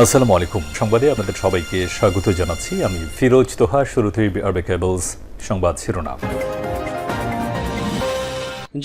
আসসালামু আলাইকুম। সংবাদে আপনাদের সবাইকে স্বাগত জানাচ্ছি। আমি ফিরোজ তোহা, শুরুতেই আরবে কেবলস সংবাদ শিরোনাম।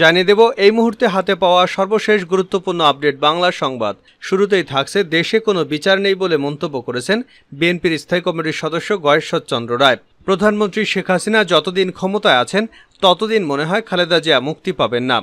জানিয়ে দেব, এই মুহূর্তে হাতে পাওয়া সর্বশেষ গুরুত্বপূর্ণ আপডেট বাংলা সংবাদ। শুরুতেই থাকছে, দেশে কোনো বিচার নেই বলে মন্তব্য করেছেন বিএনপির স্থায়ী কমিটির সদস্য গয়েশ্বর চন্দ্র রায়। প্রধানমন্ত্রী শেখ হাসিনা যতদিন ক্ষমতায় আছেন, ততদিন মনে হয় খালেদা জিয়া মুক্তি পাবেন না।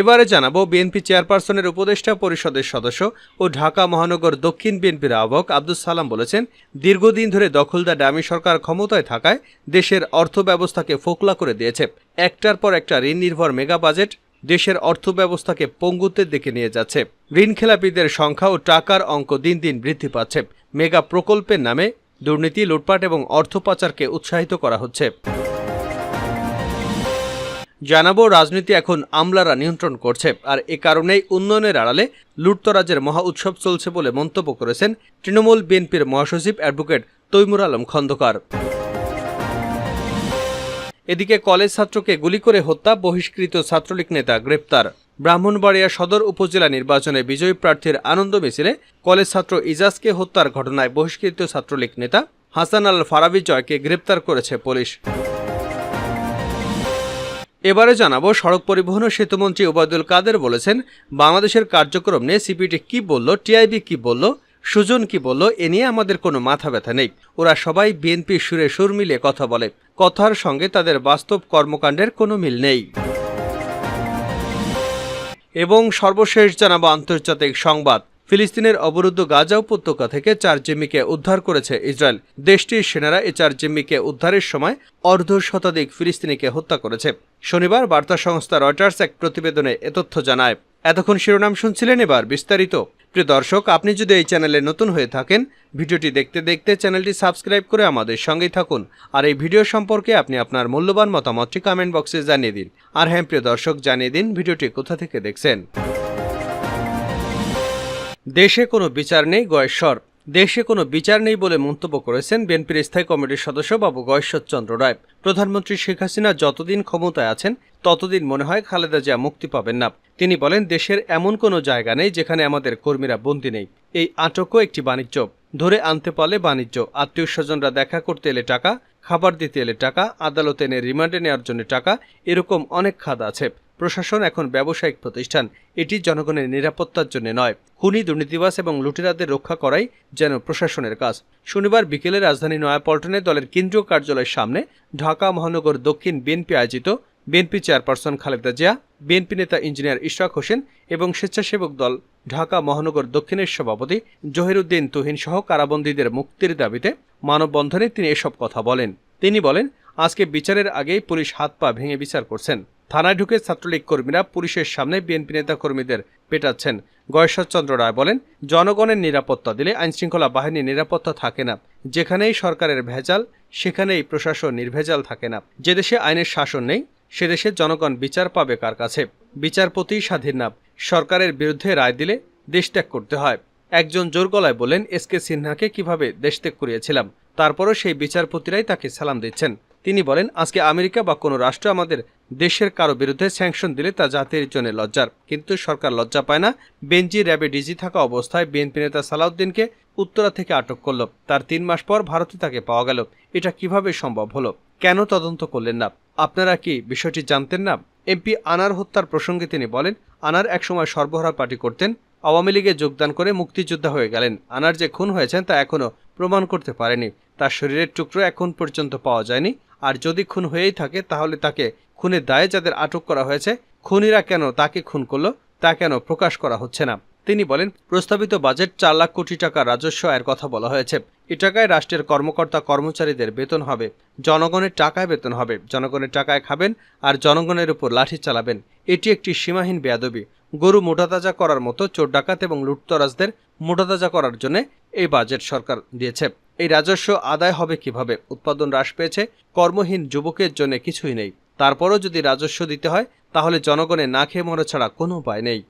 এবারে জানাব বিএনপি চেয়ারপারসনের উপদেষ্টা পরিষদের সদস্য ও ঢাকা মহানগর দক্ষিণ বিএনপির আহ্বক আব্দুল সালাম বলেছেন, দীর্ঘদিন ধরে দখলদার ডামি সরকার ক্ষমতায় থাকায় দেশের অর্থ ব্যবস্থাকে ফোকলা করে দিয়েছে। একটার পর একটা ঋণ নির্ভর মেগা বাজেট দেশের অর্থ ব্যবস্থাকে পঙ্গুত্বের দিকে নিয়ে যাচ্ছে। ঋণ খেলাপিদের সংখ্যা ও টাকার অঙ্ক দিন দিন বৃদ্ধি পাচ্ছে। মেগা প্রকল্পের নামে দুর্নীতি, লুটপাট এবং অর্থ পাচারকে উৎসাহিত করা হচ্ছে। জানাব, রাজনীতি এখন আমলারা নিয়ন্ত্রণ করছে। আর এ কারণেই উন্নয়নের আড়ালে লুটতরাজের মহা উৎসব চলছে বলে মন্তব্য করেছেন তৃণমূল বিএনপির মহাসচিব অ্যাডভোকেট তৈমুর আলম খন্দকার। এদিকে কলেজ ছাত্রকে গুলি করে হত্যা, বহিষ্কৃত ছাত্রলীগ নেতা গ্রেপ্তার। ব্রাহ্মণবাড়িয়া সদর উপজেলা নির্বাচনে বিজয়ী প্রার্থীর আনন্দ মিছিলে কলেজ ছাত্র ইজাজকে হত্যার ঘটনায় বহিষ্কৃত ছাত্রলীগ নেতা হাসান আল ফারাবি জয়কে গ্রেপ্তার করেছে পুলিশ। এবারে জানাব, সড়ক পরিবহন ও সেতুমন্ত্রী ওবায়দুল কাদের বলেছেন, বাংলাদেশের কার্যক্রম নিয়ে সিপিটি কি বলল, টিআইবি কি বলল, সুজন কি বলল, এ নিয়ে আমাদের কোনো মাথা ব্যথা নেই। ওরা সবাই বিএনপি সুরে সুর মিলে কথা বলে। কথার সঙ্গে তাদের বাস্তব কর্মকাণ্ডের কোনো মিল নেই। এবং সর্বশেষ জানাব আন্তর্জাতিক সংবাদ। ফিলিস্তিনের অবরুদ্ধ গাজা উপত্যকা থেকে চার জিম্মিকে উদ্ধার করেছে ইসরায়েল। দেশটির সেনারা এ চার জিম্মিকে উদ্ধারের সময় অর্ধ শতাধিক ফিলিস্তিনিকে হত্যা করেছে। শনিবার বার্তা সংস্থা রয়টার্স এক প্রতিবেদনে এ তথ্য জানায়। এতক্ষণ শিরোনাম শুনছিলেন এবার বিস্তারিত। প্রিয় দর্শক, আপনি যদি এই চ্যানেলে নতুন হয়ে থাকেন, ভিডিওটি দেখতে দেখতে চ্যানেলটি সাবস্ক্রাইব করে আমাদের সঙ্গেই থাকুন। আর এই ভিডিও সম্পর্কে আপনি আপনার মূল্যবান মতামতটি কমেন্ট বক্সে জানিয়ে দিন। আর হ্যাঁ প্রিয় দর্শক, জানিয়ে দিন ভিডিওটি কোথা থেকে দেখছেন। দেশে কোনো বিচার নেই গয়েশ্বর দেশে কোনো বিচার নেই বলে মন্তব্য করেছেন বিএনপির স্থায়ী কমিটির সদস্য বাবু গয়েশ্বর চন্দ্র রায়। প্রধানমন্ত্রী শেখ হাসিনা যতদিন ক্ষমতায় আছেন, ততদিন মনে হয় খালেদা জিয়া মুক্তি পাবেন না। তিনি বলেন, দেশের এমন কোনো জায়গা নেই যেখানে আমাদের কর্মীরা বন্দী নেই। এই আটকও একটি বাণিজ্য। ধরে আনতে পারলে বাণিজ্য। আত্মীয় স্বজনরা দেখা করতে এলে টাকা, খাবার দিতে এলে টাকা, আদালতে এনে রিমান্ডে নেওয়ার জন্য টাকা, এরকম অনেক খাত আছে। প্রশাসন এখন ব্যবসায়িক প্রতিষ্ঠান। এটি জনগণের নিরাপত্তার জন্য নয়। খুনি দুর্নীতিবাস এবং লুটেরাদের রক্ষা করাই যেন প্রশাসনের কাজ। শনিবার বিকেলে রাজধানী নয়াপল্টনে দলের কেন্দ্রীয় কার্যালয়ের সামনে ঢাকা মহানগর দক্ষিণ বিএনপি আয়োজিত BNP chairperson Khaleda Zia, BNP নেতা ইঞ্জিনিয়ার ইশরাক হোসেন এবং স্বেচ্ছাসেবক দল ঢাকা মহানগর দক্ষিণের সভাপতি জহিরুদ্দিন তুহিন সহ কারাবন্দীদের মুক্তির দাবিতে মানববন্ধনে তিনি এসব কথা বলেন। তিনি বলেন, আজকে বিচারের আগেই পুলিশ হাত পা ভেঙে বিচার করছেন। থানায় ঢুকে ছাত্রলীগ কর্মীরা পুলিশের সামনে বিএনপি নেতা কর্মীদের পেটাচ্ছেন। গয়েশ্বরচন্দ্র রায় বলেন, জনগণের নিরাপত্তা দিলে আইনশৃঙ্খলা বাহিনীর নিরাপত্তা থাকে না। যেখানেই সরকারের ভেজাল, সেখানেই প্রশাসন নির্ভেজাল থাকে না। যে দেশে আইনের শাসন নেই, সে দেশে জনগণ বিচার পাবে কার কাছে। বিচারপতি স্বাধীন না। সরকারের বিরুদ্ধে রায় দিলে দেশ ত্যাগ করতে হয়। একজন জোর গলায় বলেন, এস কে সিনহাকে কীভাবে দেশ ত্যাগ করিয়েছিলাম, তারপরও সেই বিচারপতিরাই তাকে সালাম দিচ্ছেন। তিনি বলেন, আজকে আমেরিকা বা কোনো রাষ্ট্র আমাদের দেশের কারও বিরুদ্ধে স্যাংশন দিলে তা জাতির জন্য লজ্জার। কিন্তু সরকার লজ্জা পায় না। বেঞ্জি র্যাবে ডিজি থাকা অবস্থায় বিএনপি নেতা সালাউদ্দিনকে উত্তরা থেকে আটক করল। তার তিন মাস পর ভারতে তাকে পাওয়া গেল। এটা কীভাবে সম্ভব হলো? কেন তদন্ত করলেন না? আপনারা কি বিষয়টি জানতেন না? এমপি আনার হত্যার প্রসঙ্গে তিনি বলেন, আনার একসময় সর্বহারা পার্টি করতেন। আওয়ামী লীগে যোগদান করে মুক্তিযোদ্ধা হয়ে গেলেন। আনার যে খুন হয়েছেন তা এখনও প্রমাণ করতে পারেনি। তার শরীরের টুকরো এখন পর্যন্ত পাওয়া যায়নি। আর যদি খুন হয়েই থাকে, তাহলে তাকে খুনের দায়ে যাদের আটক করা হয়েছে, খুনিরা কেন তাকে খুন করল, তা কেন প্রকাশ করা হচ্ছে না? তিনি বলেন, প্রস্তাবিত বাজেট চার লাখ কোটি টাকা রাজস্ব আয়ের কথা বলা হয়েছে। এ টাকায় রাষ্ট্রের কর্মকর্তা কর্মচারীদের বেতন হবে, জনগণের টাকায় বেতন হবে। জনগণের টাকায় খাবেন আর জনগণের উপর লাঠি চালাবেন। এটি একটি সীমাহীন বেয়াদবি। গরু মোটাতাজা করার মতো চোর ডাকাত এবং লুটতরাজদের মোটাতাজা করার জন্য এই বাজেট সরকার দিয়েছে। এই রাজস্ব আদায় হবে কীভাবে? উৎপাদন হ্রাস পেয়েছে। কর্মহীন যুবকের জন্য কিছুই নেই। তারপরও যদি রাজস্ব দিতে হয়, তাহলে জনগণের না খেয়ে মরা ছাড়া কোনো উপায় নেই।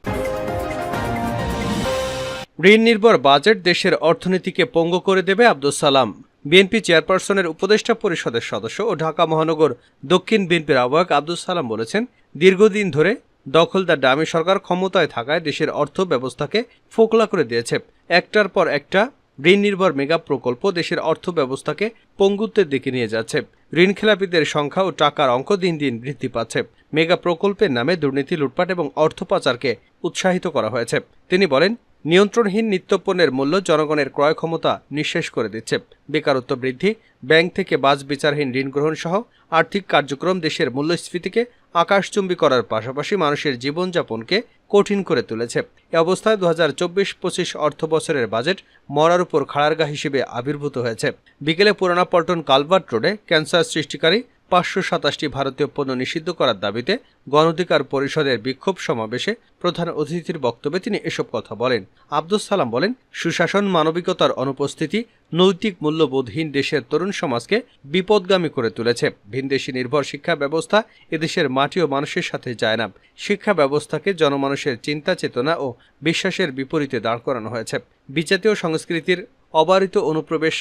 ঋণ নির্ভর বাজেট দেশের অর্থনীতিকে পঙ্গু করে দেবে আব্দুল সালাম। বিএনপি চেয়ারপারসনের উপদেষ্টা পরিষদের সদস্য ও ঢাকা মহানগর দক্ষিণ বিএনপির আহ্বায়ক আব্দুল সালাম বলেছেন, দীর্ঘদিন ধরে দখলদার ডামি সরকার ক্ষমতায় থাকায় দেশের অর্থ ব্যবস্থাকে ফোকলা করে দিয়েছে। একটার পর একটা ঋণ নির্ভর মেগা প্রকল্প দেশের অর্থ ব্যবস্থাকে পঙ্গুত্বের দিকে নিয়ে যাচ্ছে। ঋণ খেলাপিদের সংখ্যা ও টাকার অঙ্ক দিন দিন বৃদ্ধি পাচ্ছে। মেগা প্রকল্পের নামে দুর্নীতি, লুটপাট এবং অর্থ পাচারকে উৎসাহিত করা হয়েছে। তিনি বলেন নিয়ন্ত্রণহীন নিত্যপণ্যের মূল্য জনগণের ক্রয় ক্ষমতা নিঃশেষ করে দিচ্ছে। বেকারত্ব বৃদ্ধি, ব্যাংক থেকে বাজ বিচারহীন ঋণ গ্রহণ সহ আর্থিক কার্যক্রম দেশের মূল্যস্ফীতিকে আকাশচুম্বী করার পাশাপাশি মানুষের জীবনযাপনকে কঠিন করে তুলেছে। এ অবস্থায় দু হাজার চব্বিশ পঁচিশ অর্থ বছরের বাজেট মরার উপর খাড়ারগা হিসেবে আবির্ভূত হয়েছে। বিকেলে পুরানা পল্টন কালভার্ট রোডে ক্যান্সার সৃষ্টিকারী পাঁচশো সাতাশটি ভারতীয় পণ্য নিষিদ্ধ করার দাবিতে গণঅধিকার পরিষদের বিক্ষোভ সমাবেশে প্রধান অতিথির বক্তব্যে তিনি এসব কথা বলেন। আব্দুস সালাম বলেন, সুশাসন মানবিকতার অনুপস্থিতি নৈতিক মূল্যবোধহীন দেশের তরুণ সমাজকে বিপদগামী করে তুলেছে। ভিনদেশি নির্ভর শিক্ষা ব্যবস্থা এদেশের মাটি ও মানুষের সাথে যায় না। শিক্ষা ব্যবস্থাকে জনমানুষের চিন্তা, চেতনা ও বিশ্বাসের বিপরীতে দাঁড় করানো হয়েছে। বিজাতীয় সংস্কৃতির অবারিত অনুপ্রবেশ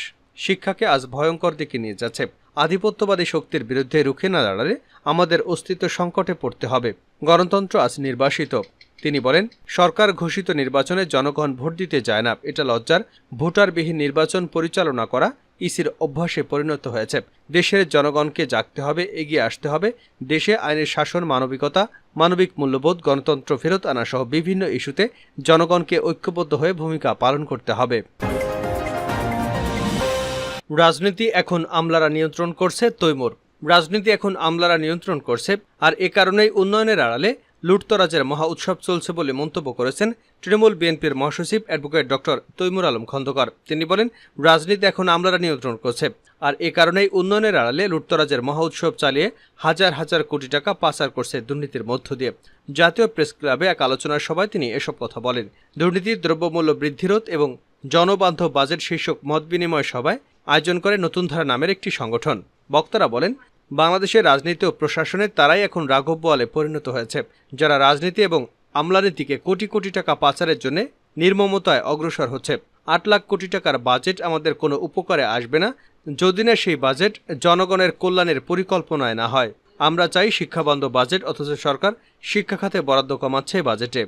শিক্ষাকে আজ ভয়ঙ্কর দিকে নিয়ে যাচ্ছে। আধিপত্যবাদী শক্তির বিরুদ্ধে রুখে না দাঁড়ালে আমাদের অস্তিত্ব সংকটে পড়তে হবে। গণতন্ত্র আজ নির্বাসিত। তিনি বলেন, সরকার ঘোষিত নির্বাচনে জনগণ ভোট দিতে যায় না। এটা লজ্জার। ভোটারবিহীন নির্বাচন পরিচালনা করা ইসির অভ্যাসে পরিণত হয়েছে। দেশের জনগণকে জাগতে হবে, এগিয়ে আসতে হবে। দেশে আইনের শাসন, মানবিকতা, মানবিক মূল্যবোধ, গণতন্ত্র ফেরত আনা সহ বিভিন্ন ইস্যুতে জনগণকে ঐক্যবদ্ধ হয়ে ভূমিকা পালন করতে হবে। রাজনীতি এখন আমলারা নিয়ন্ত্রণ করছে তৈমুর। রাজনীতি এখন আমলারা নিয়ন্ত্রণ করছে আর এ কারণেই উন্নয়নের আড়ালে লুটতরাজের মহা উৎসব চলছে বলে মন্তব্য করেছেন তৃণমূল বিএনপির মহাসচিব অ্যাডভোকেট ডক্টর তৈমুর আলম খন্দকার। তিনি বলেন, রাজনীতি এখন আমলারা নিয়ন্ত্রণ করছে আর এ কারণেই উন্নয়নের আড়ালে লুটতরাজের মহা উৎসব চালিয়ে হাজার হাজার কোটি টাকা পাচার করছে দুর্নীতির মধ্য দিয়ে। জাতীয় প্রেস ক্লাবে এক আলোচনার সভায় তিনি এসব কথা বলেন। দুর্নীতি দ্রব্যমূল্য বৃদ্ধিরোধ এবং জনবান্ধব বাজেট শীর্ষক মত বিনিময় সভায় আয়োজন করে নতুন ধারা নামের একটি সংগঠন। বক্তারা বলেন, বাংলাদেশের রাজনীতি ও প্রশাসনে তারাই এখন রাঘব বোয়ালে পরিণত হয়েছে, যারা রাজনীতি এবং আমলানীতিকে কোটি কোটি টাকা পাচারের জন্য নির্মমতায় অগ্রসর হচ্ছে। আট লাখ কোটি টাকার বাজেট আমাদের কোনো উপকারে আসবে না, যদি না সেই বাজেট জনগণের কল্যাণের পরিকল্পনায় না হয়। আমরা চাই শিক্ষাবান্ধব বাজেট, অথচ সরকার শিক্ষা খাতে বরাদ্দ কমাচ্ছে বাজেটে।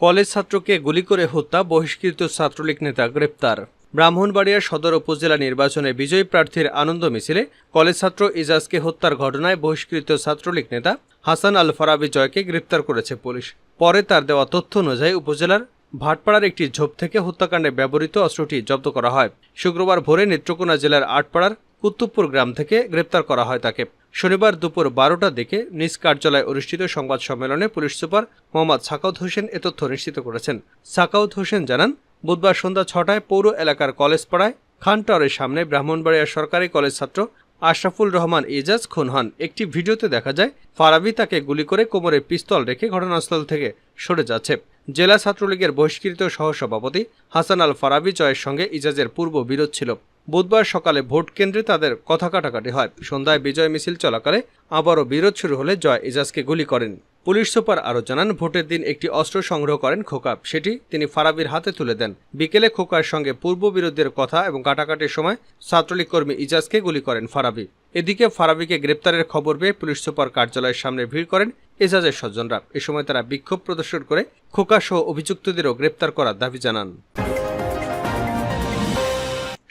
কলেজ ছাত্রকে গুলি করে হত্যা, বহিষ্কৃত ছাত্রলীগ নেতা গ্রেপ্তার। ব্রাহ্মণবাড়িয়া সদর উপজেলা নির্বাচনে বিজয়ী প্রার্থীর আনন্দ মিছিলে কলেজ ছাত্র ইজাজকে হত্যার ঘটনায় বহিষ্কৃত ছাত্রলীগ নেতা হাসান আল ফারাবি জয়কে গ্রেপ্তার করেছে পুলিশ। পরে তার দেওয়া তথ্য অনুযায়ী উপজেলার ভাটপাড়ার একটি ঝোপ থেকে হত্যাকাণ্ডে ব্যবহৃত অস্ত্রটি জব্দ করা হয়। শুক্রবার ভোরে নেত্রকোনা জেলার আটপাড়ার কুতুবপুর গ্রাম থেকে গ্রেপ্তার করা হয় তাকে। শনিবার দুপুর বারোটার দিকে নিজ কার্যালয়ে অনুষ্ঠিত সংবাদ সম্মেলনে পুলিশ সুপার মোহাম্মদ সাকাউত হোসেন এ তথ্য নিশ্চিত করেছেন। সাকাউত হোসেন জানান, বুধবার সন্ধ্যা ছটায় পৌর এলাকার কলেজ পাড়ায় খান টাওয়ারের সামনে ব্রাহ্মণবাড়িয়া সরকারি কলেজ ছাত্র আশরাফুল রহমান এজাজ খুন হন। একটি ভিডিওতে দেখা যায়, ফারাবি তাকে গুলি করে কোমরে পিস্তল রেখে ঘটনাস্থল থেকে সরে যাচ্ছে। জেলা ছাত্রলীগের বহিষ্কৃত সহসভাপতি হাসান আল ফারাবি জয়ের সঙ্গে ইজাজের পূর্ব বিরোধ ছিল। বুধবার সকালে ভোট কেন্দ্রে তাদের কথা কাটাকাটি হয়। সন্ধ্যায় বিজয় মিছিল চলাকালে আবারও বিরোধ শুরু হলে জয় ইজাজকে গুলি করেন। পুলিশ সুপার আরও জানান, ভোটের দিন একটি অস্ত্র সংগ্রহ করেন খোকা। সেটি তিনি ফারাবির হাতে তুলে দেন। বিকেলে খোকার সঙ্গে পূর্ব বিরোধের কথা এবং কাটাকাটির সময় ছাত্রলীগ কর্মী ইজাজকে গুলি করেন ফারাবি। এদিকে ফারাবিকে গ্রেপ্তারের খবর পেয়ে পুলিশ সুপার কার্যালয়ের সামনে ভিড় করেন এজাজের স্বজনরা। এ সময় তারা বিক্ষোভ প্রদর্শন করে খোকা সহ অভিযুক্তদেরও গ্রেপ্তার করার দাবি জানান।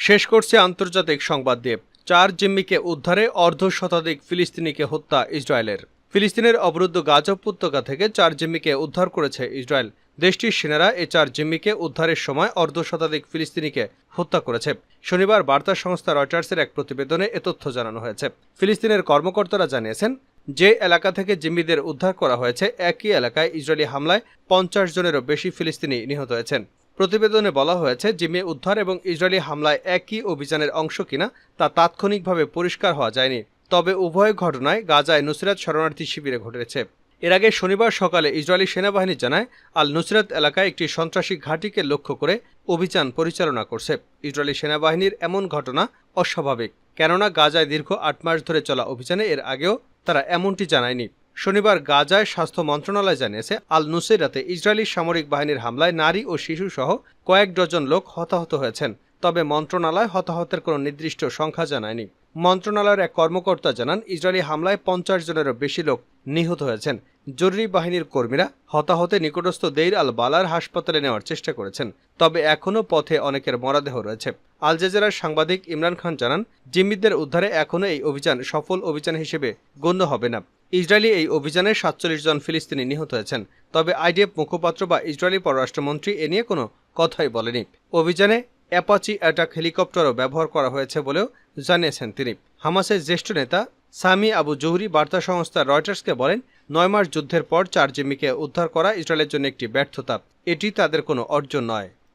শেষ করছে আন্তর্জাতিক সংবাদ দিয়ে চার জিম্মিকে উদ্ধারে অর্ধ শতাধিক ফিলিস্তিনিকে হত্যা ইসরায়েলের। ফিলিস্তিনের অবরুদ্ধ গাজা উপত্যকা থেকে চার জিম্মিকে উদ্ধার করেছে ইসরায়েল। দেশটির সেনারা এ চার জিম্মিকে উদ্ধারের সময় অর্ধ শতাধিক ফিলিস্তিনিকে হত্যা করেছে। শনিবার বার্তা সংস্থা রয়টার্সের এক প্রতিবেদনে এ তথ্য জানানো হয়েছে। ফিলিস্তিনের কর্মকর্তারা জানিয়েছেন, যে এলাকা থেকে জিম্মিদের উদ্ধার করা হয়েছে, একই এলাকায় ইসরায়েলি হামলায় পঞ্চাশ জনেরও বেশি ফিলিস্তিনি নিহত হয়েছেন। প্রতিবেদনে বলা হয়েছে, জিম্মি উদ্ধার এবং ইসরায়েলি হামলায় একই অভিযানের অংশ কিনা তা তাৎক্ষণিকভাবে পরিষ্কার হওয়া যায়নি। তবে উভয় ঘটনায় গাজায় নুসরাত শরণার্থী শিবিরে ঘটেছে। এর আগে শনিবার সকালে ইসরায়েলি সেনাবাহিনী জানায়, আল নুসরাত এলাকায় একটি সন্ত্রাসী ঘাঁটিকে লক্ষ্য করে অভিযান পরিচালনা করছে। ইসরায়েলি সেনাবাহিনীর এমন ঘটনা অস্বাভাবিক। কেননা গাজায় দীর্ঘ আট মাস ধরে চলা অভিযানে এর আগেও তারা এমনটি জানায়নি। শনিবার গাজায় স্বাস্থ্য মন্ত্রণালয় জানিয়েছে আল নুসেরাতে ইসরায়েলি সামরিক বাহিনীর হামলায় নারী ও শিশু সহ কয়েক ডজন লোক হতাহত হয়েছেন। তবে মন্ত্রণালয় হতাহতের কোনো নির্দিষ্ট সংখ্যা জানায়নি। মন্ত্রণালয়ের এক কর্মকর্তা জানান, ইসরায়েলি হামলায় পঞ্চাশ জনেরও বেশি লোক নিহত হয়েছেন। জরুরি বাহিনীর কর্মীরা হতাহতে নিকটস্থ দেইর আল বালার হাসপাতালে নেওয়ার চেষ্টা করেছেন। তবে এখনও পথে অনেকের মরাদেহ রয়েছে। আল জাজেরার সাংবাদিক ইমরান খান জানান, জিম্মিদের উদ্ধারে এখনও এই অভিযান সফল অভিযান হিসেবে গণ্য হবে না। ইসরায়েলি এই অভিযানে সাতচল্লিশ জন ফিলিস্তিনি নিহত হয়েছেন। তবে আইডিএফ মুখপাত্র বা ইসরায়েলি পররাষ্ট্রমন্ত্রী এ নিয়ে কোনো কথাই বলেনি। অভিযানে অ্যাপাচি অ্যাটাক হেলিকপ্টারও ব্যবহার করা হয়েছে বলেও জানিয়েছেন তিনি। হামাসের জ্যেষ্ঠ নেতা সামি আবু জহুরি বার্তা সংস্থা রয়টার্সকে বলেন, নয় মাস যুদ্ধের পর চার জিম্মিকে উদ্ধার করা ইসরায়েলের জন্য একটি ব্যর্থতা। এটি তাদের কোনো অর্জন নয়।